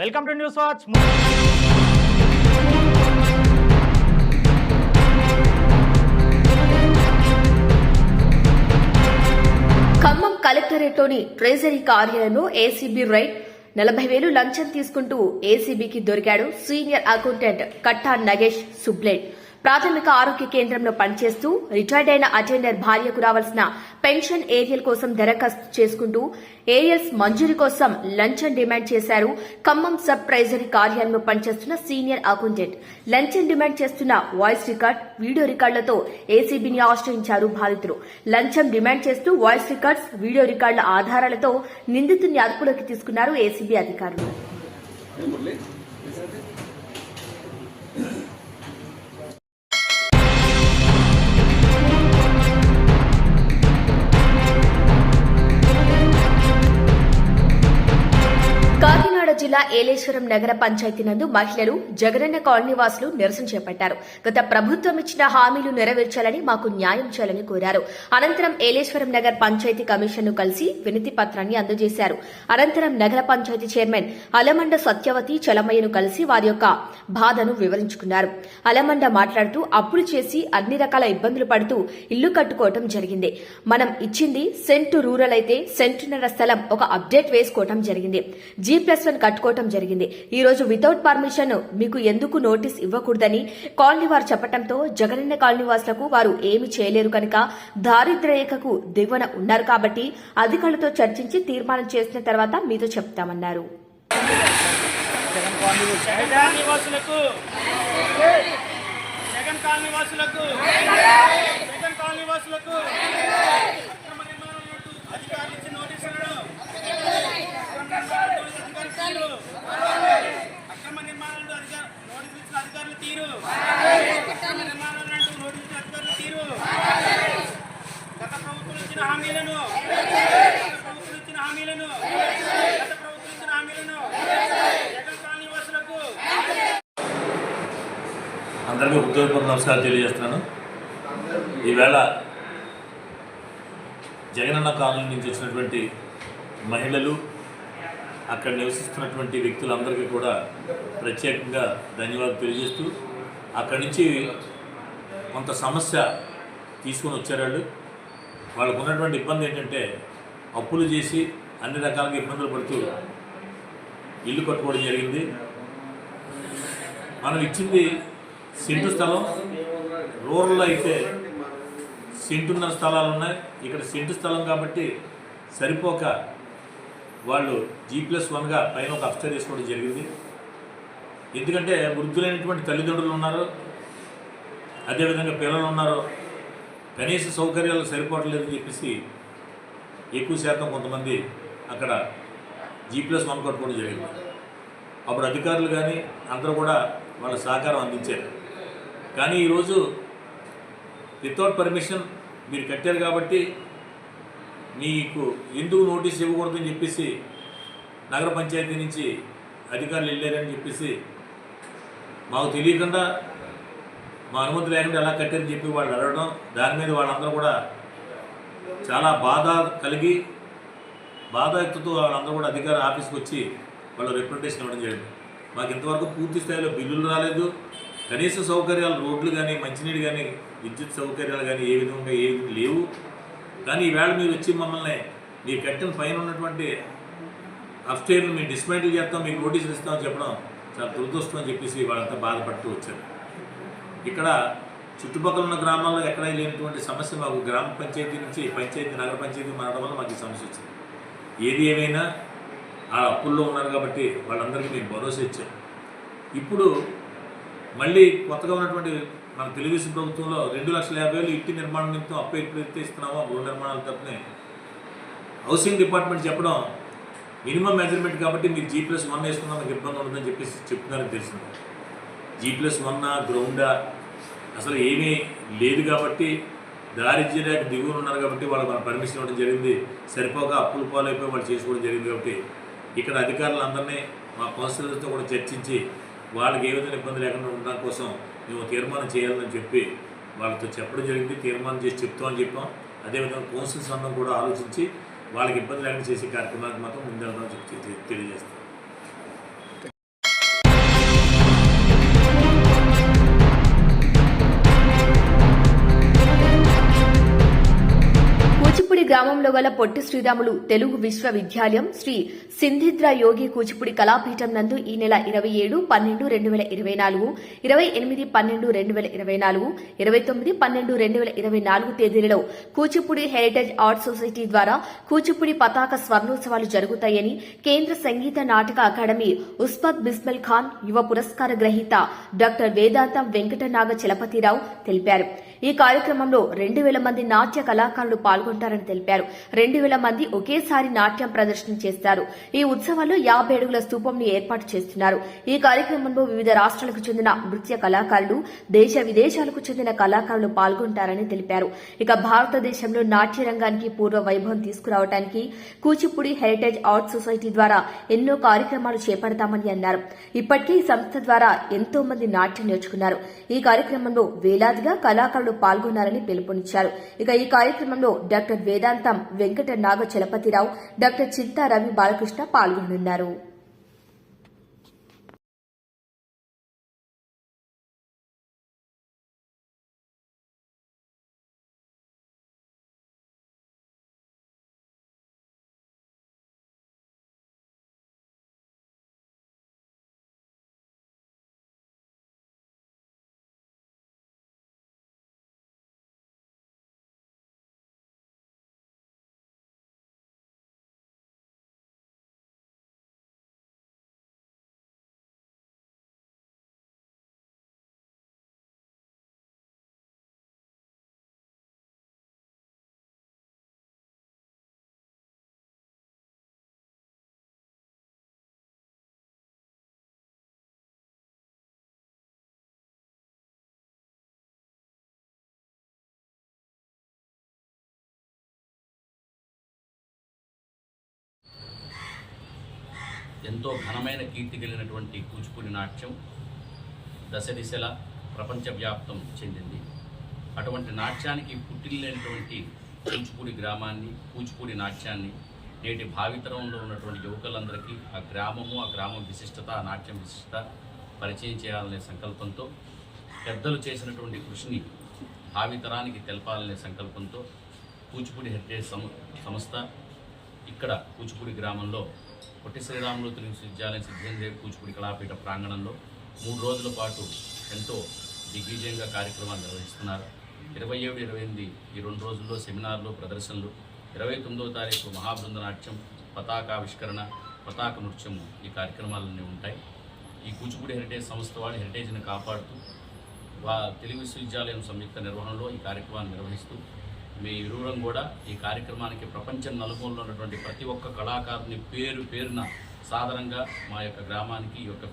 Welcome to news watch. Khammam కలెక్టరేట్లోని treasury కార్యాలయంలో ACB raid నలభై వేలు లంచం తీసుకుంటూ ఏసీబీకి దొరికాడు సీనియర్ అకౌంటెంట్ కట్టా నగేష్ సుబ్లేడ్ ప్రాథమిక ఆరోగ్య కేంద్రంలో పనిచేస్తూ రిటైర్డ్ అయిన అటెండర్ భార్యకు రావాల్సిన పెన్షన్ ఏరియల్ కోసం దరఖాస్తు చేసుకుంటూ ఏరియల్స్ మంజూరు కోసం లంచం డిమాండ్ చేశారు. ఖమ్మం సబ్ ట్రెజరీ కార్యాలయంలో పనిచేస్తున్న సీనియర్ అకౌంటెంట్ లంచం డిమాండ్ చేస్తున్న వాయిస్ రికార్డ్ వీడియో రికార్డులతో ఏసీబీని ఆశ్రయించారు బాధితులు. లంచం డిమాండ్ చేస్తూ వాయిస్ రికార్డ్స్ వీడియో రికార్డుల ఆధారాలతో నిందితుడిని అదుపులోకి తీసుకున్నారు ఏసీబీ అధికారులు. జిల్లా ఏలేశ్వరం నగర పంచాయతీ నందు మహిళలు జగనన్న కాలనీ వాసులు నిరసన చేపట్టారు. గత ప్రభుత్వం ఇచ్చిన హామీలు నెరవేర్చాలని మాకు న్యాయం చేయాలని కోరారు. అనంతరం ఏలేశ్వరం నగర్ పంచాయతీ కమిషన్ను కలిసి వినతి పత్రాన్ని అందజేశారు. అనంతరం నగర పంచాయతీ చైర్మన్ అలమండ సత్యవతి చలమయ్యను కలిసి వారి యొక్క బాధను వివరించుకున్నారు. అలమండ మాట్లాడుతూ అప్పులు చేసి అన్ని రకాల ఇబ్బందులు పడుతూ ఇల్లు కట్టుకోవటం జరిగింది. మనం ఇచ్చింది సెంటు రూరల్ అయితే సెంటున్నర స్థలం ఒక అప్డేట్ వేసుకోవటం జరిగింది. జీ ప్లస్ వన్ కట్టుకోవటం జరిగింది. ఈ రోజు వితౌట్ పర్మిషన్ మీకు ఎందుకు నోటీస్ ఇవ్వకూడదని కాలనీ వారు చెప్పడంతో జగనన్న కాలనీ వాసులకు వారు ఏమి చేయలేరు కనుక దారిద్ర్య రేఖకు దిగువన ఉన్నారు కాబట్టి అధికారులతో చర్చించి తీర్మానం చేసిన తర్వాత మీతో చెప్తామన్నారు. జగన్ కాలనీ వాసులకు జగన్ కాలనీ వాసులకు జగన్ కాలనీ వాసులకు అక్రమ నిర్మాణం నోటు అధికారులు ఇచ్చిన నోటీసులను అక్రమ నిర్మాణాలు అధికార నోటీసులు ఇచ్చిన అధికారులు తీరు అక్రమ నిర్మాణాలు అంటూ నోటీసులు ఇచ్చిన అధికారులు తీరు గత ప్రభుత్వం ఇచ్చిన హామీలను ప్రభుత్వం ఇచ్చిన హామీలను గత ప్రభుత్వం ఇచ్చిన హామీలను జగన్ కాలనీ అందరికీ ఉద్యోగపూర్వ నమస్కారం తెలియజేస్తున్నాను. ఈవేళ జగనన్న కాలనీ నుంచి వచ్చినటువంటి మహిళలు అక్కడ నివసిస్తున్నటువంటి వ్యక్తులందరికీ కూడా ప్రత్యేకంగా ధన్యవాదాలు తెలియజేస్తూ అక్కడి నుంచి కొంత సమస్య తీసుకొని వచ్చారు వాళ్ళు. వాళ్ళకు ఉన్నటువంటి ఇబ్బంది ఏంటంటే అప్పులు చేసి అన్ని రకాలుగా ఇబ్బందులు పడుతూ ఇల్లు కట్టుకోవడం జరిగింది. మనం ఇచ్చింది సెంటు స్థలం. రూరల్లో అయితే సెంటున్నర స్థలాలు ఉన్నాయి. ఇక్కడ సెంటు స్థలం కాబట్టి సరిపోక వాళ్ళు జీ ప్లస్ వన్గా పైన ఒక అప్స్టర్ చేసుకోవడం జరిగింది. ఎందుకంటే వృద్ధులైనటువంటి తల్లిదండ్రులు ఉన్నారు. అదేవిధంగా పిల్లలు ఉన్నారు. కనీస సౌకర్యాలు సరిపోవట్లేదని చెప్పేసి ఎక్కువ శాతం కొంతమంది అక్కడ జీ ప్లస్ వన్ కట్టుకోవడం జరిగింది. అప్పుడు అధికారులు కానీ అందరూ కూడా వాళ్ళ సహకారం అందించారు. కానీ ఈరోజు వితౌట్ పర్మిషన్ మీరు కట్టారు కాబట్టి మీకు ఎందుకు నోటీస్ ఇవ్వకూడదని చెప్పేసి నగర పంచాయతీ నుంచి అధికారులు వెళ్ళారని చెప్పేసి మాకు తెలియకుండా మా అనుమతి లేకుండా ఎలా కట్టారని చెప్పి వాళ్ళు అడగడం దాని మీద వాళ్ళందరూ కూడా చాలా బాధ కలిగి బాధాయుక్తతో వాళ్ళందరూ కూడా అధికార ఆఫీస్కి వచ్చి వాళ్ళు రిప్రజెంటేషన్ ఇవ్వడం జరిగింది. మాకు ఇంతవరకు పూర్తి స్థాయిలో బిల్లులు రాలేదు. కనీస సౌకర్యాలు రోడ్లు కానీ మంచినీళ్ళు కానీ విద్యుత్ సౌకర్యాలు కానీ ఏ విధంగా ఏవి లేవు. కానీ ఈవేళ మీరు వచ్చి మమ్మల్ని మీ కట్టిన పైన ఉన్నటువంటి అప్స్టేర్ని మేము డిస్మెంటిల్ చేస్తాం మీకు నోటీసులు ఇస్తామని చెప్పడం చాలా దురదృష్టం అని చెప్పేసి వాళ్ళంతా బాధపడుతూ వచ్చారు. ఇక్కడ చుట్టుపక్కల ఉన్న గ్రామాల్లో ఎక్కడ లేనటువంటి సమస్య మాకు గ్రామ పంచాయతీ నుంచి పంచాయతీ నగర పంచాయతీ మారడం వల్ల మాకు ఈ సమస్య వచ్చింది. ఏది ఏమైనా ఆ అప్పుల్లో ఉన్నారు కాబట్టి వాళ్ళందరికీ మేము భరోసా ఇచ్చాం. ఇప్పుడు మళ్ళీ కొత్తగా ఉన్నటువంటి మన తెలుగుదేశం ప్రభుత్వంలో రెండు లక్షల యాభై వేలు ఇంటి నిర్మాణం నిమిత్తం అప్పు ఎప్పుడైతే ఇస్తున్నామో గృహ నిర్మాణాల తరపునే హౌసింగ్ డిపార్ట్మెంట్ చెప్పడం మినిమం మెజర్మెంట్ కాబట్టి మీరు జీ ప్లస్ వన్ వేసుకున్నా మీకు ఇబ్బంది ఉండదని చెప్పేసి చెప్తున్నారని తెలిసింది. జీ ప్లస్ వన్నా గ్రౌండా అసలు ఏమీ లేదు కాబట్టి దారిద్ర్య రేఖ దిగువన ఉన్నారు కాబట్టి వాళ్ళు మన పర్మిషన్ ఇవ్వడం జరిగింది. సరిపోక అప్పులు పాలైపోయి వాళ్ళు చేసుకోవడం జరిగింది కాబట్టి ఇక్కడ అధికారులందరినీ మా కౌన్సిలర్తో కూడా చర్చించి వాళ్ళకి ఏ విధంగా ఇబ్బంది లేకుండా ఉండడం కోసం మేము తీర్మానం చేయాలని చెప్పి వాళ్ళతో చెప్పడం జరిగింది. తీర్మానం చేసి చెప్తామని చెప్పాం. అదేవిధంగా కౌన్సిల్స్ అందరం కూడా ఆలోచించి వాళ్ళకి ఇబ్బంది లేకుండా చేసే కార్యక్రమానికి మాత్రం ముందెళ్దామని చెప్పి తెలియజేస్తాం. గ్రామంలో గల పొట్టి శ్రీరాములు తెలుగు విశ్వవిద్యాలయం శ్రీ సింధిద్ర యోగి కూచిపూడి కళాపీఠం నందు ఈ నెల ఇరవై ఏడు పన్నెండు రెండు వేల ఇరవై నాలుగు ఇరవై ఎనిమిది పన్నెండు రెండు వేల ఇరవై నాలుగు ఇరవై తొమ్మిది పన్నెండు రెండు వేల ఇరవై నాలుగు తేదీలలో కూచిపూడి హెరిటేజ్ ఆర్ట్ సొసైటీ ద్వారా కూచిపూడి పతాక స్వర్ణోత్సవాలు జరుగుతాయని కేంద్ర సంగీత నాటక అకాడమీ ఉస్మత్ బిస్మల్ ఖాన్ యువ పురస్కార గ్రహీత డాక్టర్ వేదాంతం వెంకటనాగ చలపతిరావు తెలిపారు. ఈ కార్యక్రమంలో రెండు వేల మంది నాట్య కళాకారులు పాల్గొంటారని తెలిపారు. రెండు వేల మంది ఒకేసారి నాట్యం ప్రదర్శన చేస్తారు. ఈ ఉత్సవాల్లో యాభై అడుగుల స్తూపంని ఏర్పాటు చేస్తున్నారు. ఈ కార్యక్రమంలో వివిధ రాష్ట్రాలకు చెందిన నృత్య కళాకారులు దేశ విదేశాలకు చెందిన కళాకారులు పాల్గొంటారని తెలిపారు. ఇక భారతదేశంలో నాట్య రంగానికి పూర్వ వైభవం తీసుకురావడానికి కూచిపూడి హెరిటేజ్ ఆర్ట్ సొసైటీ ద్వారా ఎన్నో కార్యక్రమాలు చేపడతామని అన్నారు. ఇప్పటికే ఈ సంస్థ ద్వారా ఎంతో మంది నాట్యం నేర్చుకున్నారు. ఈ కార్యక్రమంలో వేలాదిగా కళాకారులు పాల్గొన్నారని పిలుపునిచ్చారు. ఇక ఈ కార్యక్రమంలో డాక్టర్ వేదాంతం వెంకట నాగ చలపతిరావు డాక్టర్ చింతా రవి బాలకృష్ణ పాల్గొనున్నారు. ఎంతో ఘనమైన కీర్తి కలిగినటువంటి కూచిపూడి నాట్యం దశ దిశల ప్రపంచవ్యాప్తం చెందింది. అటువంటి నాట్యానికి పుట్టిల్లేనటువంటి కూచిపూడి గ్రామాన్ని కూచిపూడి నాట్యాన్ని నేటి భావితరంలో ఉన్నటువంటి యువకులందరికీ ఆ గ్రామము ఆ గ్రామం విశిష్టత ఆ నాట్యం విశిష్టత పరిచయం చేయాలనే సంకల్పంతో పెద్దలు చేసినటువంటి కృషిని భావితరానికి తెలపాలనే సంకల్పంతో కూచిపూడి హెరిటేజ్ సం- సంస్థ ఇక్కడ కూచిపూడి గ్రామంలో పొట్టి శ్రీరాములు తెలుగు విశ్వవిద్యాలయం సిద్ధేంద్ర కూచిపూడి కళాపీఠ ప్రాంగణంలో మూడు రోజుల పాటు ఎంతో దిగ్విజయంగా కార్యక్రమాలు నిర్వహిస్తున్నారు. ఇరవై ఏడు ఇరవై ఎనిమిది ఈ రెండు రోజుల్లో సెమినార్లు ప్రదర్శనలు ఇరవై తొమ్మిదవ తారీఖు మహాబృంద నాట్యం పతాకావిష్కరణ పతాక నృత్యము ఈ కార్యక్రమాలన్నీ ఉంటాయి. ఈ కూచిపూడి హెరిటేజ్ సంస్థ వాళ్ళు హెరిటేజ్ని కాపాడుతూ వా తెలుగు విశ్వవిద్యాలయం సంయుక్త నిర్వహణలో ఈ కార్యక్రమాన్ని నిర్వహిస్తూ మీ ఇరువురం కూడా ఈ కార్యక్రమానికి ప్రపంచం నలుమూలలో ఉన్నటువంటి ప్రతి ఒక్క కళాకారుని పేరు పేరున సాధారణంగా మా యొక్క గ్రామానికి ఈ యొక్క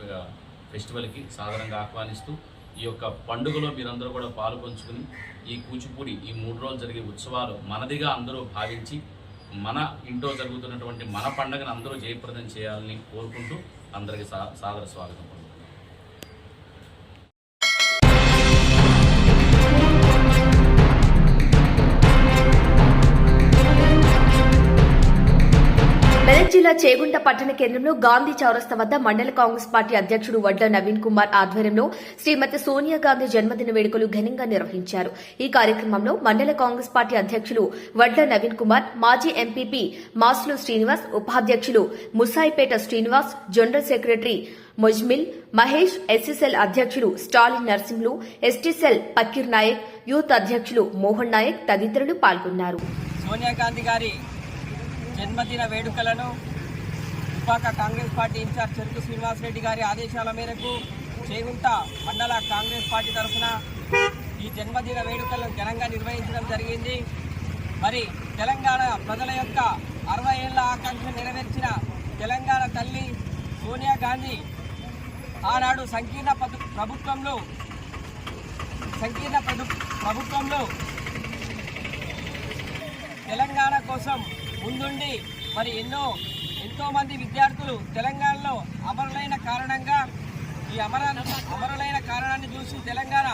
ఫెస్టివల్కి సాధారణంగా ఆహ్వానిస్తూ ఈ యొక్క పండుగలో మీరందరూ కూడా పాల్పంచుకుని ఈ కూచిపూడి ఈ మూడు రోజులు జరిగే ఉత్సవాలు మనదిగా అందరూ భావించి మన ఇంట్లో జరుగుతున్నటువంటి మన పండుగను అందరూ జయప్రదం చేయాలని కోరుకుంటూ అందరికీ సా సాదర స్వాగతం. జిల్లా చేగుంట పట్టణ కేంద్రంలో గాంధీ చౌరస్తా వద్ద మండల కాంగ్రెస్ పార్టీ అధ్యక్షుడు వడ్ల నవీన్ కుమార్ ఆధ్వర్యంలో శ్రీమతి సోనియా గాంధీ జన్మదిన వేడుకలు ఘనంగా నిర్వహించారు. ఈ కార్యక్రమంలో మండల కాంగ్రెస్ పార్టీ అధ్యక్షులు వడ్ల నవీన్ కుమార్ మాజీ ఎంపీపీ మాస్లు శ్రీనివాస్ ఉపాధ్యక్షులు Musaipet Srinivas general secretary Mujmil Mahesh SSL అధ్యక్షులు Stalin Narsimhulu ST cell Pakir Nayak youth అధ్యక్షులు మోహన్ నాయక్ తదితరులు పాల్గొన్నారు. సోనియా గాంధీ గారి జన్మదిన వేడుకలను విశాఖ కాంగ్రెస్ పార్టీ ఇన్ఛార్జ్ చెరుకు శ్రీనివాసరెడ్డి గారి ఆదేశాల మేరకు చేగుంట మండల కాంగ్రెస్ పార్టీ తరఫున ఈ జన్మదిన వేడుకలను ఘనంగా నిర్వహించడం జరిగింది. మరి తెలంగాణ ప్రజల యొక్క అరవై ఏళ్ళ ఆకాంక్ష నెరవేర్చిన తెలంగాణ తల్లి సోనియా గాంధీ ఆనాడు సంకీర్ణ పదు- ప్రభుత్వంలో సంకీర్ణ ప్రభుత్వంలో తెలంగాణ కోసం ముందుండి మరి ఎన్నో ఎంతోమంది విద్యార్థులు తెలంగాణలో అమరులైన కారణంగా ఈ అమర అమరులైన కారణాన్ని చూసి తెలంగాణ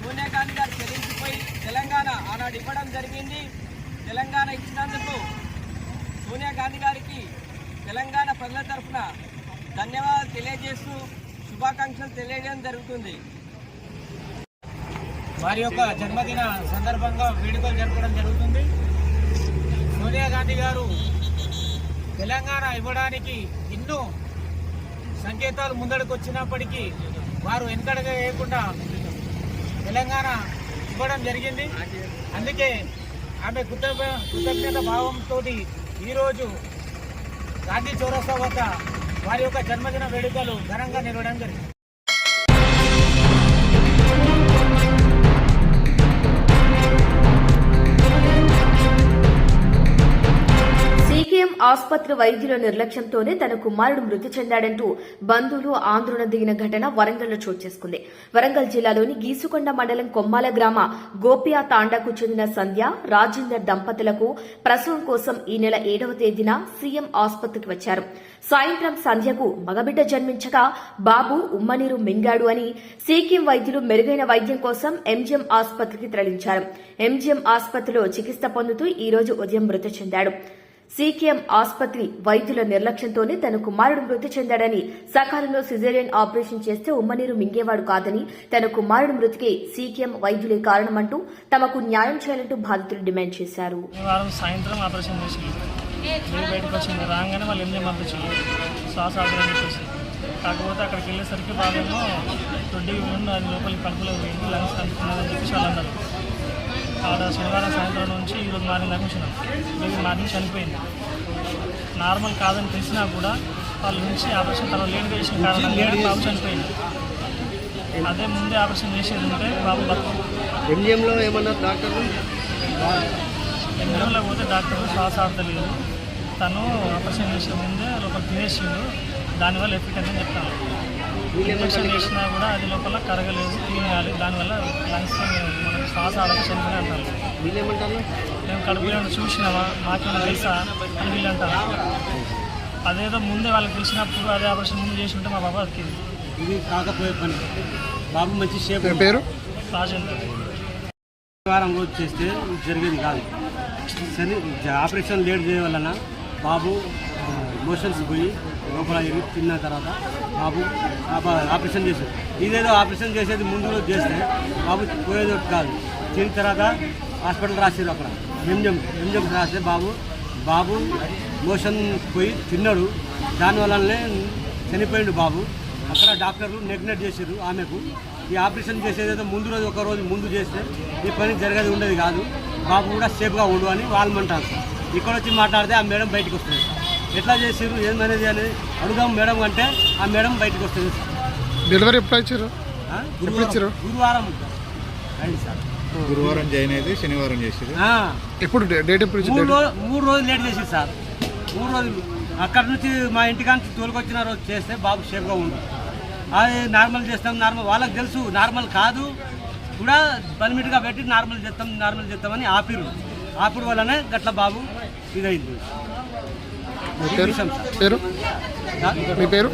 సోనియా గాంధీ గారు చెల్లించిపోయి తెలంగాణ ఆనాడు ఇవ్వడం జరిగింది. తెలంగాణ ఇచ్చినందుకు సోనియా గాంధీ గారికి తెలంగాణ ప్రజల తరఫున ధన్యవాదాలు తెలియజేస్తూ శుభాకాంక్షలు తెలియజేయడం జరుగుతుంది. వారి యొక్క జన్మదిన సందర్భంగా వేడుకలు జరపడం జరుగుతుంది. సోనియా గాంధీ గారు తెలంగాణ ఇవ్వడానికి ఎన్నో సంకేతాలు ముందడుకు వచ్చినప్పటికీ వారు వెనకడగా వేయకుండా తెలంగాణ ఇవ్వడం జరిగింది. అందుకే ఆమె కృతజ్ఞ కృతజ్ఞత భావంతో ఈరోజు గాంధీ చౌరస్తా వద్ద వారి యొక్క జన్మదిన వేడుకలు ఘనంగా నిలవడం జరిగింది. ఆసుపత్రి వైద్యుల నిర్లక్ష్యంతోనే తన కుమారుడు మృతి చెందాడంటూ బంధువులు ఆందోళన దిగిన ఘటన వరంగల్లో చోటు చేసుకుంది. వరంగల్ జిల్లాలోని గీసుకొండ మండలం కొమ్మాల గ్రామ గోపియా తాండాకు చెందిన సంధ్య రాజేందర్ దంపతులకు ప్రసవం కోసం ఈ నెల ఏడవ తేదీన సీఎం ఆసుపత్రికి వచ్చారు. సాయంత్రం సంధ్యకు మగబిడ్డ జన్మించగా బాబు ఉమ్మనీరు మింగాడు అని సీకిం వైద్యులు మెరుగైన వైద్యం కోసం ఎంజీఎం ఆసుపత్రికి తరలించారు. ఎంజీఎం ఆసుపత్రిలో చికిత్స పొందుతూ ఈ రోజు ఉదయం మృతి చెందాడు. సీకేఎం ఆసుపత్రి వైద్యుల నిర్లక్ష్యంతోనే తన కుమారుడు మృతి చెందాడని సకాలంలో సిజేరియన్ ఆపరేషన్ చేస్తే ఉమ్మనీరు మింగేవాడు కాదని తన కుమారుడు మృతికి సీకేఎం వైద్యులే కారణమంటూ తమకు న్యాయం చేయాలంటూ బాధితులు డిమాండ్ చేశారు. సాయంత్రం ఆపరేషన్ బయటకు వచ్చింది రాగానే వాళ్ళు ఎంజే పంపించారు శ్వాస ఆపరేషన్ చెప్పేసి. కాకపోతే అక్కడికి వెళ్ళేసరికి బాబేమో ట్వంటీ ఉన్న అది లోపలికి కడుపులో పోయింది లంగ్స్ కలుపుకున్నదని చెప్పేసి వాళ్ళు అన్నారు ఆడ శనివారం సాయంత్రం నుంచి ఈరోజు మార్నింగ్ దాకా ఉంచినాం బేబీ మార్నింగ్ చనిపోయింది. నార్మల్ కాదని తెలిసినా కూడా వాళ్ళ నుంచి ఆపరేషన్ తర్వాత లేట్గా చేసిన కారణంగా బాబు చనిపోయింది. అదే ముందే ఆపరేషన్ చేసేది ఉంటే బాబు బతుకు. ఎంజిఎంలో ఏమన్నారు డాక్టర్లు? ఎంజంలో పోతే డాక్టర్ శ్వాస ఆడతలేదు తను ఆపరేషన్ చేసే ముందే లోపల తినేసిండు. దానివల్ల ఎఫెక్ట్ అని చెప్తాను. ఇంజక్షన్ చేసినా కూడా అది లోపల కరగలేదు క్లీన్ కాలేదు దానివల్ల లంగ్స్ మనకి శ్వాస ఆడక చనిపోయి అంటారు. వీళ్ళేమంటారు మేము కడుపులో చూసినామా మాకేమైనా తెలుసా? అని వీళ్ళు అంటారు. అదేదో ముందే వాళ్ళకి తెలిసినప్పుడు అదే ఆపరేషన్ ముందు చేసి ఉంటే మా బాబా బతికింది ఇది కాకపోయే పని. బాబు మంచి షేప్ పేరు? రాజేంద్ర. వారం రోజు చేస్తే జరిగేది కాదు. సరే ఆపరేషన్ లేట్ చేయడం వలన బాబు మోషన్స్ పోయి లోపల తిన్న తర్వాత బాబు ఆపరేషన్ చేశారు. ఇదేదో ఆపరేషన్ చేసేది ముందు రోజు చేస్తే బాబు పోయేది ఒకటి కాదు. తిన్న తర్వాత హాస్పిటల్ రాసేది అక్కడ. ఎంజం ఎంజం రాస్తే బాబు బాబు మోషన్ పోయి తిన్నాడు. దానివల్లనే చనిపోయిండు బాబు. అక్కడ డాక్టర్లు నెగ్నెట్ చేశారు ఆమెకు. ఈ ఆపరేషన్ చేసేదేదో ముందు రోజు ఒక రోజు ముందు చేస్తే ఈ పని జరగదు ఉండేది కాదు. బాబు కూడా సేఫ్గా ఉండు అని వాళ్ళు అంటారు. ఇక్కడ వచ్చి మాట్లాడితే ఆ మేడం బయటకు వస్తుంది. ఎట్లా చేసారు ఏమనేది అనేది అడుగుదాం మేడం అంటే ఆ మేడం బయటకు వస్తుంది డెలివరీ ఎప్పుడు ఇచ్చారు? ఇచ్చారు? గురువారం. అయింది సార్. గురువారం జాయిన్ అయితే శనివారం చేసేది. ఆ. ఎప్పుడు డేట్ ఎప్పుడు మూడు రోజు మూడు రోజులు లేట్ చేసింది సార్. మూడు రోజులు. అక్కడ నుంచి మా ఇంటికాంచి తోలుకొచ్చిన రోజు చేస్తే బాబు సేఫ్గా ఉండు. అది నార్మల్ చేస్తాం నార్మల్. వాళ్ళకి తెలుసు నార్మల్ కాదు. కూడా పర్మిట్గా పెట్టి నార్మల్ చేస్తాం నార్మల్ చేస్తామని ఆపిరు ఆపిడు వల్లనే గట్ల బాబు ఇదైంది. మీ పేరు? మీ పేరు?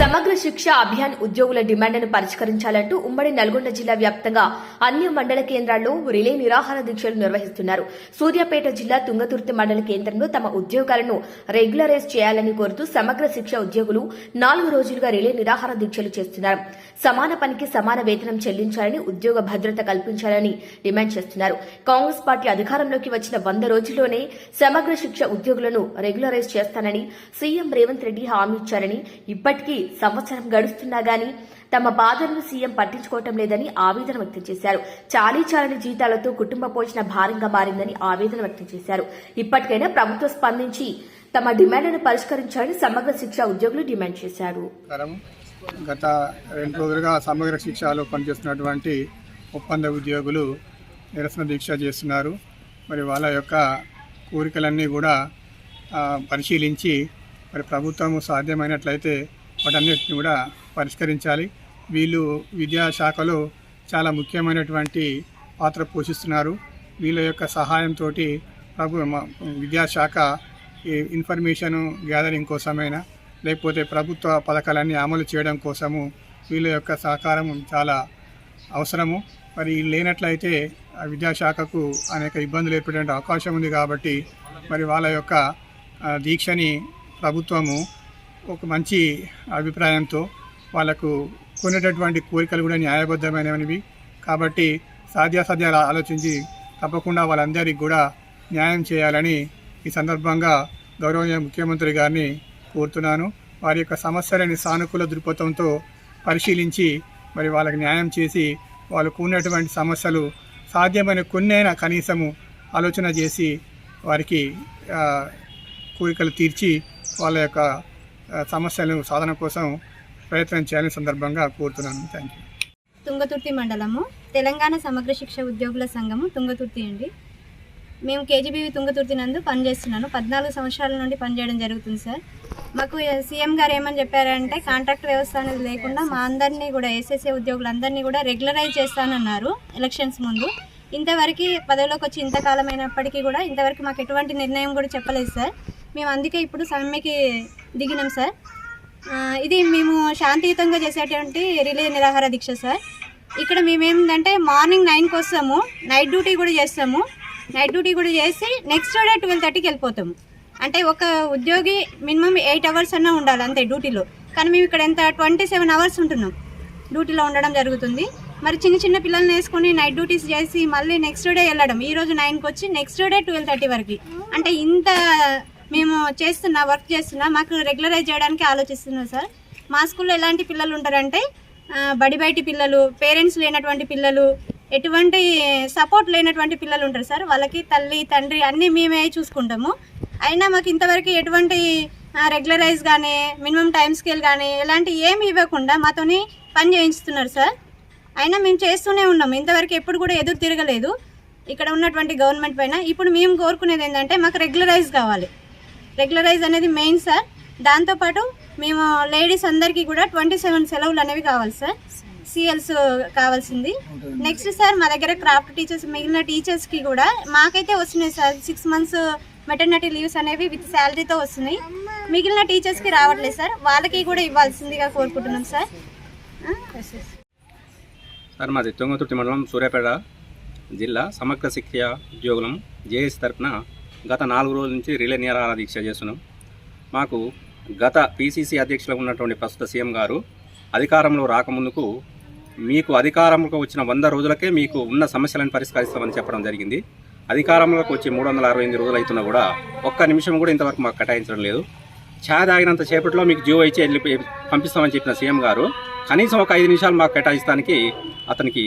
సమగ్ర శిక్ష అభియాన్ ఉద్యోగుల డిమాండ్ను పరిష్కరించాలంటూ ఉమ్మడి నల్గొండ జిల్లా వ్యాప్తంగా అన్ని మండల కేంద్రాల్లో రిలే నిరాహార దీక్షలు నిర్వహిస్తున్నారు. సూర్యాపేట జిల్లా తుంగతుర్తి మండల కేంద్రంలో తమ ఉద్యోగాలను రెగ్యులరైజ్ చేయాలని కోరుతూ సమగ్ర శిక్ష ఉద్యోగులు నాలుగు రోజులుగా రిలే నిరాహార దీక్షలు చేస్తున్నారు. సమాన పనికి సమాన వేతనం చెల్లించాలని ఉద్యోగ భద్రత కల్పించాలని డిమాండ్ చేస్తున్నారు. కాంగ్రెస్ పార్టీ అధికారంలోకి వచ్చిన వంద రోజుల్లోనే సమగ్ర శిక్ష ఉద్యోగులను రెగ్యులరైజ్ చేస్తానని సీఎం రేవంత్ రెడ్డి హామీ ఇచ్చారని ఇప్పటికీ సంవత్సరం గడుస్తున్నా గానీ తమ బాధలను సీఎం పట్టించుకోవటం లేదని ఆవేదన వ్యక్తం చేశారు. చాలీ చాలని జీతాలతో కుటుంబ పోషణ భారంగా మారిందని ఆవేదన వ్యక్తం చేశారు. ఇప్పటికైనా ప్రభుత్వం స్పందించి తమ డిమాండ్లను పరిష్కరించాలని సమగ్ర శిక్ష ఉద్యోగులు డిమాండ్ చేశారు. గత రెండు రోజులుగా సమగ్ర శిక్షలో పనిచేస్తున్నటువంటి ఒప్పంద ఉద్యోగులు నిరసన దీక్ష చేస్తున్నారు. మరి వాళ్ళ యొక్క కోరికలన్నీ కూడా పరిశీలించి మరి ప్రభుత్వం సాధ్యమైనట్లయితే వాటన్నిటిని కూడా పరిష్కరించాలి. వీళ్ళు విద్యాశాఖలో చాలా ముఖ్యమైనటువంటి పాత్ర పోషిస్తున్నారు. వీళ్ళ యొక్క సహాయంతో ప్రభు విద్యాశాఖ ఈ ఇన్ఫర్మేషన్ గ్యాదరింగ్ కోసమైనా లేకపోతే ప్రభుత్వ పథకాలన్నీ అమలు చేయడం కోసము వీళ్ళ యొక్క సహకారం చాలా అవసరము. మరి లేనట్లయితే ఆ విద్యాశాఖకు అనేక ఇబ్బందులు ఏర్పడే అవకాశం ఉంది కాబట్టి మరి వాళ్ళ యొక్క దీక్షని ప్రభుత్వము ఒక మంచి అభిప్రాయంతో వాళ్ళకు కొనేటటువంటి కోరికలు కూడా న్యాయబద్ధమైనవి. కాబట్టి సాధ్యాసాధ్యాలు ఆలోచించి తప్పకుండా వాళ్ళందరికీ కూడా న్యాయం చేయాలని ఈ సందర్భంగా గౌరవనీయ ముఖ్యమంత్రి గారిని కోరుతున్నాను. వారి యొక్క సమస్యలని సానుకూల దృక్పథంతో పరిశీలించి మరి వాళ్ళకి న్యాయం చేసి వాళ్ళకు ఉన్నటువంటి సమస్యలు సాధ్యమైన కొన్నైనా కనీసము ఆలోచన చేసి వారికి కోరికలు తీర్చి వాళ్ళ యొక్క సమస్యలను సమస్యలు సాధన కోసం ప్రయత్నం చేయాలని సందర్భంగా కోరుతున్నాను. థ్యాంక్ యూ తుంగతుర్తి మండలము తెలంగాణ సమగ్ర శిక్ష ఉద్యోగుల సంఘము తుంగతుర్తి అండి. మేము కేజీబీవీ తుంగతుర్తి నందు పనిచేస్తున్నాను. పద్నాలుగు సంవత్సరాల నుండి పనిచేయడం జరుగుతుంది సార్. మాకు సీఎం గారు ఏమని చెప్పారంటే కాంట్రాక్ట్ వ్యవస్థ అనేది లేకుండా మా అందరినీ కూడా ఎస్ఎస్ఏ ఉద్యోగులందరినీ కూడా రెగ్యులరైజ్ చేస్తానన్నారు ఎలక్షన్స్ ముందు. ఇంతవరకు పదవిలోకి వచ్చి ఇంతకాలం అయినప్పటికీ కూడా ఇంతవరకు మాకు ఎటువంటి నిర్ణయం కూడా చెప్పలేదు సార్. మేము అందుకే ఇప్పుడు సమ్మెకి దిగినాం సార్. ఇది మేము శాంతియుతంగా చేసేటువంటి రిలే నిరాహార దీక్ష సార్. ఇక్కడ మేమేంటంటే మార్నింగ్ నైన్కి వస్తాము నైట్ డ్యూటీ కూడా చేస్తాము. నైట్ డ్యూటీ కూడా చేసి నెక్స్ట్ డే ట్వెల్వ్ థర్టీకి వెళ్ళిపోతాము అంటే ఒక ఉద్యోగి మినిమం ఎయిట్ అవర్స్ అన్నా ఉండాలి అంతే డ్యూటీలో. కానీ మేము ఇక్కడ ఎంత ట్వంటీ సెవెన్ అవర్స్ ఉంటున్నాం. డ్యూటీలో ఉండడం జరుగుతుంది. మరి చిన్న చిన్న పిల్లల్ని వేసుకొని నైట్ డ్యూటీస్ చేసి మళ్ళీ నెక్స్ట్ డే వెళ్ళడం. ఈ రోజు నైన్కి వచ్చి నెక్స్ట్ డే ట్వెల్వ్ థర్టీ వరకు. అంటే ఇంత మేము చేస్తున్నా వర్క్ చేస్తున్నా మాకు రెగ్యులరైజ్ చేయడానికి ఆలోచిస్తున్నాం సార్. మా స్కూల్లో ఎలాంటి పిల్లలు ఉంటారంటే బడి బయటి పిల్లలు పేరెంట్స్ లేనటువంటి పిల్లలు ఎటువంటి సపోర్ట్ లేనటువంటి పిల్లలు ఉంటారు సార్. వాళ్ళకి తల్లి తండ్రి అన్నీ మేమే చూసుకుంటాము. అయినా మాకు ఇంతవరకు ఎటువంటి రెగ్యులరైజ్ కానీ మినిమం టైం స్కేల్ కానీ ఇలాంటి ఏమి ఇవ్వకుండా మాతోని పని చేయించుతున్నారు సార్. అయినా మేము చేస్తూనే ఉన్నాము. ఇంతవరకు ఎప్పుడు కూడా ఎదురు తిరగలేదు. ఇక్కడ ఉన్నటువంటి గవర్నమెంట్ పైన ఇప్పుడు మేము కోరుకునేది ఏంటంటే మాకు రెగ్యులరైజ్ కావాలి. రెగ్యులరైజ్ అనేది మెయిన్ సార్. దాంతోపాటు మేము లేడీస్ అందరికీ కూడా ట్వంటీ సెవెన్ సెలవులు అనేవి కావాలి సార్. సిఎల్స్ కావాల్సింది. నెక్స్ట్ సార్ మా దగ్గర క్రాఫ్ట్ టీచర్స్ మిగిలిన టీచర్స్కి కూడా మాకైతే వస్తున్నాయి sir. Six months maternity leaves అనేవి విత్ శాలరీతో వస్తున్నాయి. మిగిలిన టీచర్స్కి రావట్లేదు సార్. వాళ్ళకి కూడా ఇవ్వాల్సిందిగా కోరుకుంటున్నాం సార్. సార్ మాది తుంగతుర్తి మండలం సూర్యాపేట జిల్లా సమగ్ర శిక్ష ఉద్యోగులం జేఎస్ తరపున గత నాలుగు రోజుల నుంచి రిలే నిరాహార దీక్ష చేస్తున్నాం. మాకు గత పిసిసి అధ్యక్షులుగా ఉన్నటువంటి ప్రస్తుత సీఎం గారు అధికారంలో రాకముందుకు మీకు అధికారంలోకి వచ్చిన వంద రోజులకే మీకు ఉన్న సమస్యలను పరిష్కరిస్తామని చెప్పడం జరిగింది. అధికారంలోకి వచ్చి మూడు వందల అరవై ఎనిమిది రోజులు అవుతున్నా కూడా ఒక్క నిమిషం కూడా ఇంతవరకు మాకు కేటాయించడం లేదు. ఛాయ్ తాగినంత సేపట్లో మీకు జీవో ఇచ్చి వెళ్ళి పంపిస్తామని చెప్పిన సీఎం గారు కనీసం ఒక ఐదు నిమిషాలు మాకు కేటాయిస్తానికి అతనికి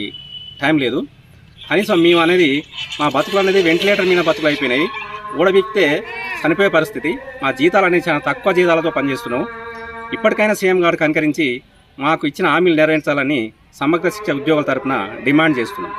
టైం లేదు. కనీసం మేము అనేది మా బతుకులు అనేది వెంటిలేటర్ మీద బతుకులు అయిపోయినాయి. ఊడబిక్తే చనిపోయే పరిస్థితి. మా జీతాలు అనేది చాలా తక్కువ జీతాలతో పనిచేస్తున్నాం. ఇప్పటికైనా సీఎం గారు కనుకరించి మాకు ఇచ్చిన హామీలు నెరవేర్చాలని సమగ్ర శిక్ష ఉద్యోగుల తరపున డిమాండ్ చేస్తున్నాం.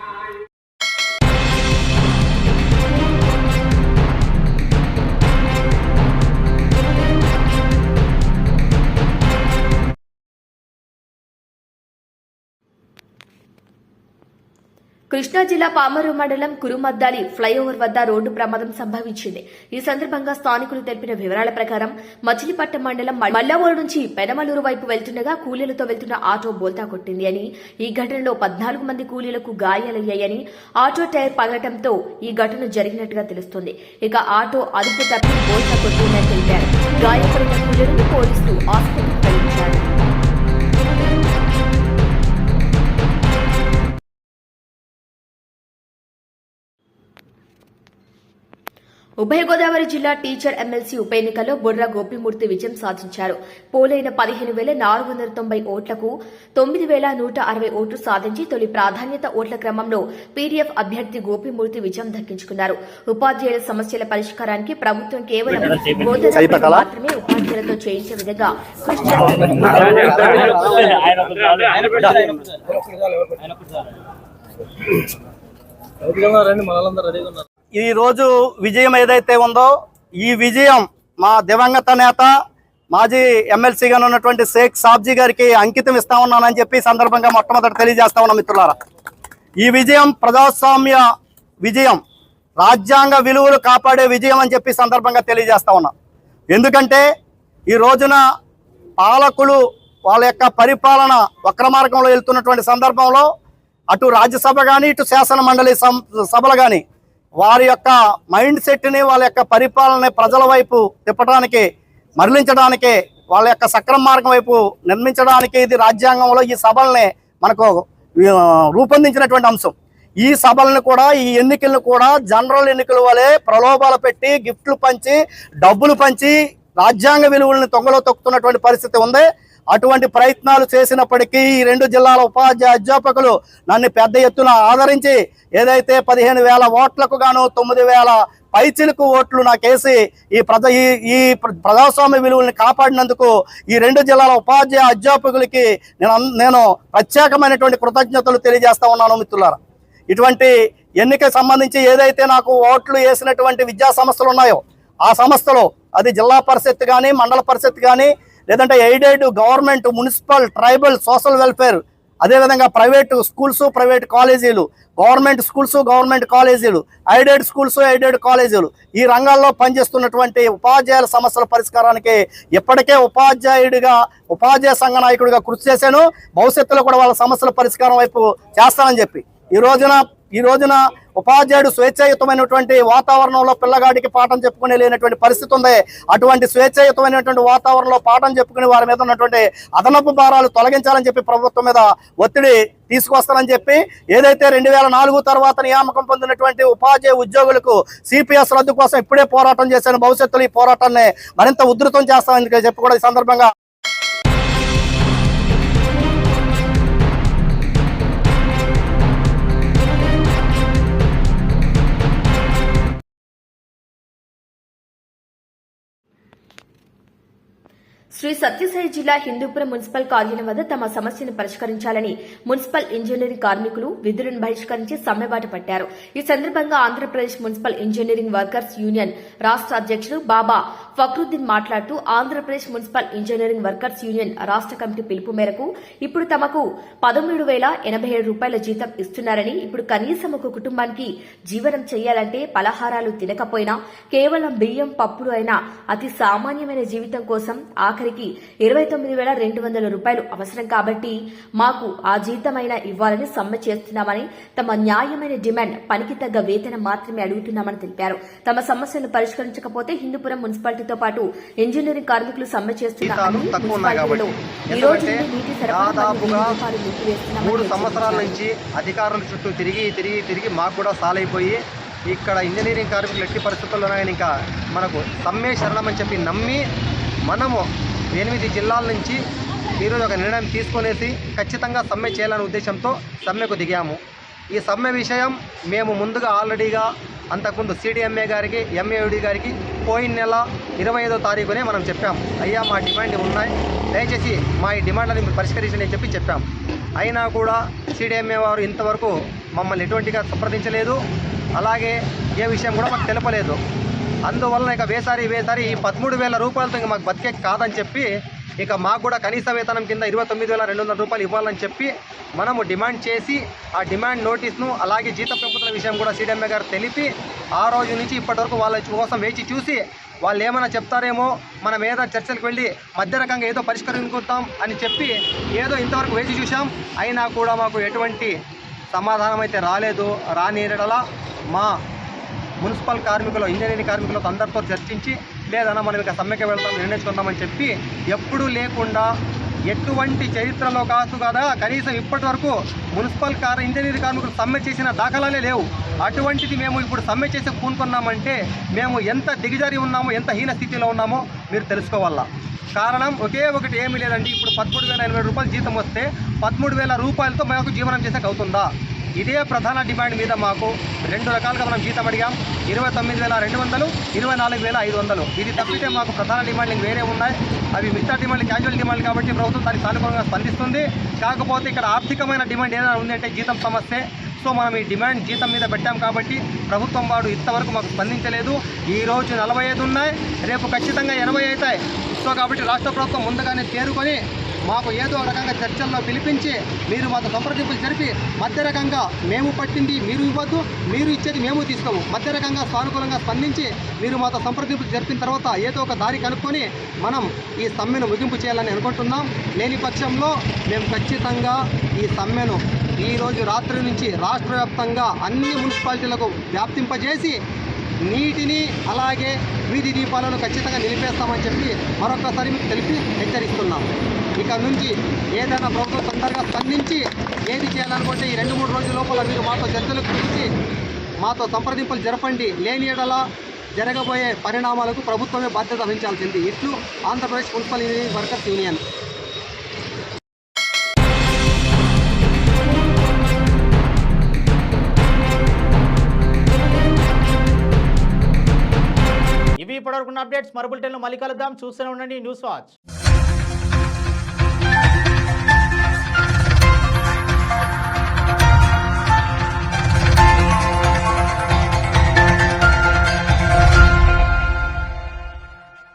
కృష్ణా జిల్లా పామరు మండలం కురుమద్దాలి ఫ్లైఓవర్ వద్ద రోడ్డు ప్రమాదం సంభవించింది. ఈ సందర్భంగా స్థానికులు తెలిపిన వివరాల ప్రకారం మచిలీపట్నం మండలం మల్లవోలు నుంచి పెనమలూరు వైపు వెళ్తుండగా కూలీలతో వెళ్తున్న ఆటో బోల్తా కొట్టింది అని ఈ ఘటనలో పద్నాలుగు మంది కూలీలకు గాయాలయ్యాయని ఆటో టైర్ పగలటంతో ఈ ఘటన జరిగినట్టుగా తెలుస్తోంది. ఇక ఆటో అదుపు తప్పి బోల్తా కొట్టిందని తెలిపారు. గాయపడిన కూలీలను పోలీసులు ఆసుపత్రికి తరలించారు. ఉభయ గోదావరి జిల్లా టీచర్ ఎమ్మెల్సీ ఉప ఎన్నికల్లో బుర్రా గోపిమూర్తి విజయం సాధించారు. పోలైన పదిహేను వేల నాలుగు వందల తొంభై ఓట్లకు తొమ్మిది వేల నూట అరవై ఓట్లు సాధించి తొలి ప్రాధాన్యత ఓట్ల క్రమంలో పీడీఎఫ్ అభ్యర్థి గోపిమూర్తి విజయం దక్కించుకున్నారు. ఉపాధ్యాయుల సమస్యల పరిష్కారానికి ప్రభుత్వం కేవలం బోధన మాత్రమే ఉపాధ్యాయులతో చేయించే విధంగా రోజు విజయం ఏదైతే ఉందో ఈ విజయం మా దివంగత నేత మాజీ ఎమ్మెల్సీగా ఉన్నటువంటి షేక్ సాబ్జీ గారికి అంకితం ఇస్తా ఉన్నానని చెప్పి సందర్భంగా మొట్టమొదటి తెలియజేస్తా ఉన్నాం మిత్రులారా. ఈ విజయం ప్రజాస్వామ్య విజయం రాజ్యాంగ విలువలు కాపాడే విజయం అని చెప్పి సందర్భంగా తెలియజేస్తా ఉన్నాం. ఎందుకంటే ఈ రోజున పాలకులు వాళ్ళ యొక్క పరిపాలన వక్ర మార్గంలో వెళ్తున్నటువంటి సందర్భంలో అటు రాజ్యసభ కానీ ఇటు శాసన మండలి సభలు కానీ వారి యొక్క మైండ్ సెట్ని వాళ్ళ యొక్క పరిపాలన ప్రజల వైపు తిప్పడానికి మరలించడానికి వాళ్ళ యొక్క సక్రమ మార్గం వైపు నిర్మించడానికి ఇది రాజ్యాంగంలో ఈ సభల్ని మనకు రూపొందించినటువంటి అంశం. ఈ సభలను కూడా ఈ ఎన్నికలను కూడా జనరల్ ఎన్నికల వలె ప్రలోభాలు పెట్టి గిఫ్ట్లు పంచి డబ్బులు పంచి రాజ్యాంగ విలువలను తొంగలో తొక్కుతున్నటువంటి పరిస్థితి ఉంది. అటువంటి ప్రయత్నాలు చేసినప్పటికీ ఈ రెండు జిల్లాల ఉపాధ్యాయ అధ్యాపకులు నన్ను పెద్ద ఎత్తున ఆదరించి ఏదైతే పదిహేను వేల ఓట్లకు గాను తొమ్మిది వేల పైచిలకు ఓట్లు నాకేసి ఈ ప్రజ ఈ ఈ ప్ర- ప్రజాస్వామ్య విలువల్ని కాపాడినందుకు ఈ రెండు జిల్లాల ఉపాధ్యాయ అధ్యాపకులకి నేను నేను ప్రత్యేకమైనటువంటి కృతజ్ఞతలు తెలియజేస్తా ఉన్నాను మిత్రులారా. ఇటువంటి ఎన్నిక సంబంధించి ఏదైతే నాకు ఓట్లు వేసినటువంటి విద్యా సంస్థలు ఉన్నాయో ఆ సంస్థలో అది జిల్లా పరిషత్ కానీ మండల పరిషత్ కానీ లేదంటే aided government municipal tribal social welfare అదేవిధంగా ప్రైవేటు స్కూల్స్ ప్రైవేట్ కాలేజీలు గవర్నమెంట్ స్కూల్స్ గవర్నమెంట్ కాలేజీలు ఎయిడెడ్ స్కూల్స్ ఎయిడెడ్ కాలేజీలు ఈ రంగాల్లో పనిచేస్తున్నటువంటి ఉపాధ్యాయుల సమస్యల పరిష్కారానికి ఇప్పటికే ఉపాధ్యాయుడిగా ఉపాధ్యాయ సంఘ నాయకుడిగా కృషి చేశాను. భవిష్యత్తులో కూడా వాళ్ళ సమస్యల పరిష్కారం వైపు చేస్తానని చెప్పి. ఈ రోజున ఈ రోజున ఉపాధ్యాయుడు స్వేచ్ఛాయుతమైనటువంటి వాతావరణంలో పిల్లగాడికి పాఠం చెప్పుకునే లేనటువంటి పరిస్థితి ఉంది. అటువంటి స్వేచ్ఛాయుతమైనటువంటి వాతావరణంలో పాఠం చెప్పుకునే వారి మీద ఉన్నటువంటి అదనపు భారాలు తొలగించాలని చెప్పి ప్రభుత్వం మీద ఒత్తిడి తీసుకొస్తానని చెప్పి ఏదైతే రెండు వేల నాలుగు తర్వాత నియామకం పొందినటువంటి ఉపాధ్యాయ ఉద్యోగులకు సిపిఎస్ రద్దు కోసం ఇప్పుడే పోరాటం చేశాను. భవిష్యత్తులో ఈ పోరాటాన్ని మరింత ఉధృతం చేస్తామని చెప్పి కూడా ఈ సందర్భంగా శ్రీ సత్యసాయి జిల్లా హిందూపురం మున్సిపల్ కార్యాలయం వద్ద తమ సమస్యను పరిష్కరించాలని మున్సిపల్ ఇంజనీరింగ్ కార్మికులు విధులను బహిష్కరించి సమ్మెబాట పట్టారు. ఈ సందర్భంగా Andhra Pradesh municipal engineering workers union రాష్ట్ర అధ్యక్షులు బాబా ఫక్రుద్దీన్ మాట్లాడుతూ Andhra Pradesh municipal engineering workers union రాష్ట్ర కమిటీ పిలుపు మేరకు ఇప్పుడు తమకు పదమూడు వేల ఎనభై ఏడు రూపాయల జీతం ఇస్తున్నారని ఇప్పుడు కనీసం ఒక కుటుంబానికి జీవనం చేయాలంటే పలహారాలు తినకపోయినా కేవలం బియ్యం పప్పులు అయినా అతి సామాన్యమైన జీవితం కోసం ఆఖరికి ఇరవై తొమ్మిది వేల రెండు వందల రూపాయలు అవసరం కాబట్టి మాకు ఆ జీతమైనా ఇవ్వాలని సమ్మె చేస్తున్నామని తమ న్యాయమైన డిమాండ్ పనికి తగ్గ వేతనం మాత్రమే అడుగుతున్నామని తెలిపారు. తమ సమస్యను పరిష్కరించకపోతే హిందూపురం మున్సిపాలిటీ మున్సిపాలిటీతో పాటు ఇంజనీరింగ్ కార్మికులు సమ్మె ఈ రోజు నీటి సరఫరా నిలిపివేస్తున్నామని మూడు సంవత్సరాల. నుంచి అధికారుల చుట్టూ తిరిగి తిరిగి తిరిగి మాకు కూడా సాలైపోయి ఇక్కడ ఇంజనీరింగ్ కార్మికులు ఎట్టి పరిస్థితుల్లోనైనా ఇంకా మనకు సమ్మె శరణమని చెప్పి నమ్మి మనము ఎనిమిది జిల్లాల నుంచి ఈరోజు ఒక నిర్ణయం తీసుకొనేసి ఖచ్చితంగా సమ్మె చేయాలనే ఉద్దేశంతో సమ్మెకు దిగాము ఈ సమ్మె విషయం మేము ముందుగా ఆల్రెడీగా అంతకుముందు సిడిఎంఏ గారికి ఎంఏడి గారికి పోయిన నెల ఇరవై ఐదో తారీఖునే మనం చెప్పాం. అయ్యా మా డిమాండ్ ఉన్నాయి. దయచేసి మా ఈ డిమాండ్లను పరిష్కరించండి అని చెప్పి చెప్పాం. అయినా కూడా సిడిఎంఏ వారు ఇంతవరకు మమ్మల్ని ఎటువంటిగా సంప్రదించలేదు. అలాగే ఏ విషయం కూడా మాకు తెలపలేదు. అందువలన ఇక వేసారి వేసారి ఈ పదమూడు వేల రూపాయలతో ఇంక మాకు బతికే కాదని చెప్పి ఇక మాకు కూడా కనీస వేతనం కింద ఇరవై తొమ్మిది వేల రెండు వందల రూపాయలు ఇవ్వాలని చెప్పి మనము డిమాండ్ చేసి ఆ డిమాండ్ నోటీస్ను అలాగే జీత పెంపుదల విషయం కూడా సీడీఎంఏ గారు తెలిపి ఆ రోజు నుంచి ఇప్పటివరకు వాళ్ళ కోసం వేచి చూసి వాళ్ళు ఏమైనా చెప్తారేమో మనం ఏదో చర్చలకు వెళ్ళి మధ్య రకంగా ఏదో పరిష్కరించుకుంటాం అని చెప్పి ఏదో ఇంతవరకు వేచి చూసాం అయినా కూడా మాకు ఎటువంటి సమాధానం అయితే రాలేదు రానిరడలా మా మున్సిపల్ కార్మికులు ఇంజనీరింగ్ కార్మికులతో అందరితో చర్చించి లేదన్నా మనం ఇక సమ్మెకి వెళ్తాం నిర్ణయించుకుందామని చెప్పి ఎప్పుడూ లేకుండా ఎటువంటి చరిత్రలో కాదు కదా కనీసం ఇప్పటి వరకు మున్సిపల్ కార్ ఇంజనీర్ కార్మికులు సమ్మె చేసిన దాఖలాలే లేవు. అటువంటిది మేము ఇప్పుడు సమ్మె చేసి పూనుకున్నామంటే మేము ఎంత దిగజారి ఉన్నామో ఎంత హీన స్థితిలో ఉన్నామో మీరు తెలుసుకోవాలా. కారణం ఒకే ఒకటి ఏమీ లేదండి. ఇప్పుడు పదమూడు వేల ఎనభై రూపాయలు జీతం వస్తే పదమూడు వేల రూపాయలతో మాకు జీవనం చేసేకి అవుతుందా? ఇదే ప్రధాన డిమాండ్ మీద మాకు రెండు రకాలుగా మనం జీతం అడిగాం. ఇరవై తొమ్మిది వేల రెండు వందలు ఇరవై నాలుగు వేల ఐదు వందలు. ఇది తప్పితే మాకు ప్రధాన డిమాండ్లు వేరే ఉన్నాయి. అవి మిగతా డిమాండ్ క్యాజువల్ డిమాండ్ కాబట్టి ప్రభుత్వం దానికి సానుకూలంగా స్పందిస్తుంది. కాకపోతే ఇక్కడ ఆర్థికమైన డిమాండ్ ఏదైనా ఉందంటే జీతం సమస్య. సో మనం ఈ డిమాండ్ జీతం మీద పెట్టాం కాబట్టి ప్రభుత్వం వాడు ఇంతవరకు మాకు స్పందించలేదు. ఈ రోజు నలభై ఐదు ఉన్నాయి. రేపు ఖచ్చితంగా ఎనభై అవుతాయి. సో కాబట్టి రాష్ట్ర ప్రభుత్వం ముందుగానే చేరుకొని మాకు ఏదో ఒక రకంగా చర్చల్లో పిలిపించి మీరు మాతో సంప్రదింపులు జరిపి మధ్య రకంగా మేము పట్టింది మీరు ఇవ్వద్దు మీరు ఇచ్చేది మేము తీసుకోము. మధ్య రకంగా సానుకూలంగా స్పందించి మీరు మాతో సంప్రదింపులు జరిపిన తర్వాత ఏదో ఒక దారి కనుక్కొని మనం ఈ సమ్మెను ముగింపు చేయాలని అనుకుంటున్నాం. లేని పక్షంలో మేము ఖచ్చితంగా ఈ సమ్మెను ఈరోజు రాత్రి నుంచి రాష్ట్ర వ్యాప్తంగా అన్ని మున్సిపాలిటీలకు వ్యాప్తింపజేసి నీటిని అలాగే వీధి దీపాలను ఖచ్చితంగా నిలిపేస్తామని చెప్పి మరొకసారి మీకు తెలిపి హెచ్చరిస్తున్నాం. ఇక నుంచి ఏదైనా ప్రభుత్వం తొందరగా స్పందించి ఏది చేయాలనుకుంటే ఈ రెండు మూడు రోజుల లోపల మీరు మాతో చర్చలకు పిలిచి మాతో సంప్రదింపులు జరపండి. లేని ఎడల జరగబోయే పరిణామాలకు ప్రభుత్వమే బాధ్యత వహించాల్సింది. ఇట్లు Andhra Pradesh municipal engineering workers union. ఇవి ఇప్పటివరకు అప్డేట్స్. మరో మళ్ళీ కలుద్దాం. చూస్తూనే ఉండండి న్యూస్ వాచ్.